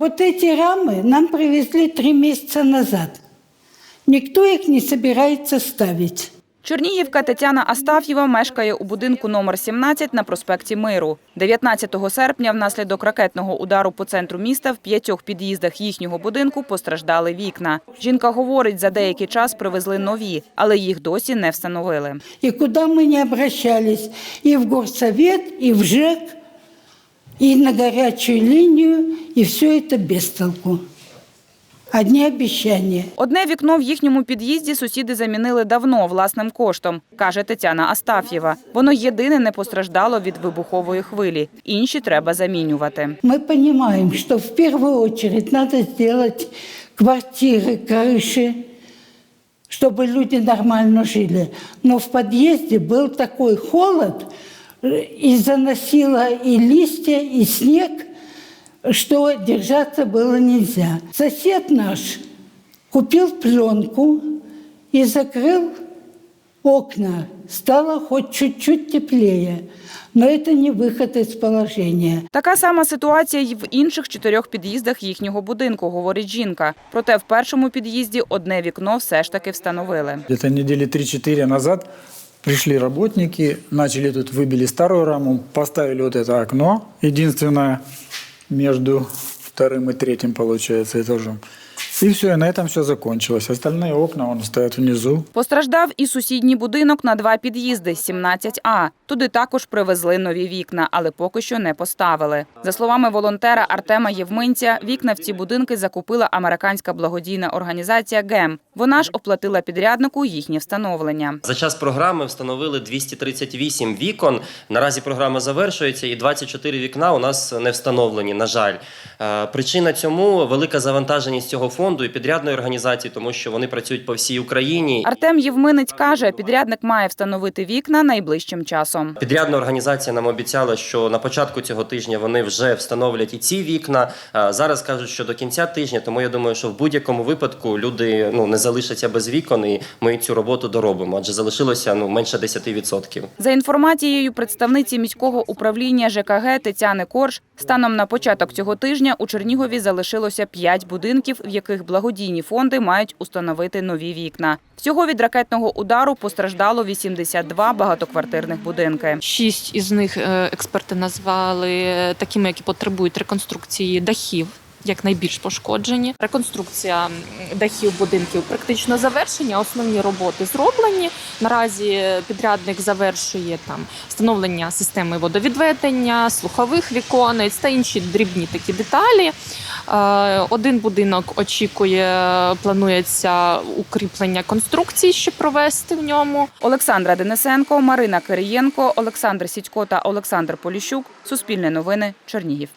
Вот эти рамы нам привезли три месяца назад. Никто их не собирается ставить. Чернігівка Тетяна Астаф'єва мешкає у будинку номер 17 на проспекті Миру. 19 серпня внаслідок ракетного удару по центру міста в п'ятьох під'їздах їхнього будинку постраждали вікна. Жінка говорить, за деякий час привезли нові, але їх досі не встановили. И куда мы не обращались, и в горсовет, и в ЖЭК, и на горячую линию, и все это без толку. Одни обещания. Одне вікно в їхньому під'їзді сусіди замінили давно власним коштом, каже Тетяна Астаф'єва. Воно єдине не постраждало від вибухової хвилі. Інші треба замінювати. Мы понимаем, что в первую очередь надо сделать квартиры, крыши, чтобы люди нормально жили. Но в подъезде был такой холод, э, и заносило и листья, и снег, что держаться было нельзя. Сосед наш купил пленку и закрыл окна. Стало хоть чуть-чуть теплее. Но это не выход из положения. Така сама ситуація й в інших чотирьох під'їздах їхнього будинку, говорить жінка. Проте в першому під'їзді одне вікно все ж таки встановили. Где-то недели 3-4 назад пришли работники, начали тут, выбили старую раму, поставили вот это окно, единственное между вторым и третьим, получается, этажом. И все, и на этом все закончилось. Остальные окна, вон, стоят внизу. Постраждав і сусідній будинок на два під'їзди 17А. Туди також привезли нові вікна, але поки що не поставили. За словами волонтера Артема Євминця, вікна в ці будинки закупила американська благодійна організація ГЕМ. Вона ж оплатила підряднику їхнє встановлення. За час програми встановили 238 вікон. Наразі програма завершується, і 24 вікна у нас не встановлені. На жаль, Е, причина цьому велика завантаженість цього фонду і підрядної організації, тому що вони працюють по всій Україні. Артем Євминець каже, підрядник має встановити вікна найближчим часом. Підрядна організація нам обіцяла, що на початку цього тижня вони вже встановлять і ці вікна. Зараз кажуть, що до кінця тижня, тому я думаю, що в будь-якому випадку люди ну не залишаться без вікон, і ми цю роботу доробимо. Адже залишилося ну менше 10%. За інформацією представниці міського управління ЖКГ Тетяни Корж, станом на початок цього тижня у Чернігові залишилося 5 будинків, в яких благодійні фонди мають установити нові вікна. Всього від ракетного удару постраждало 82 багатоквартирних будинки. Шість із них е, експерти назвали такими, які потребують реконструкції дахів. Як найбільш пошкоджені, реконструкція дахів будинків практично завершення. Основні роботи зроблені. Наразі підрядник завершує там встановлення системи водовідведення, слухових віконець та інші дрібні такі деталі. Е, Один будинок очікує, планується укріплення конструкції, ще провести в ньому. Олександра Денисенко, Марина Кирієнко, Олександр Сідько та Олександр Поліщук. Суспільне новини. Чернігів.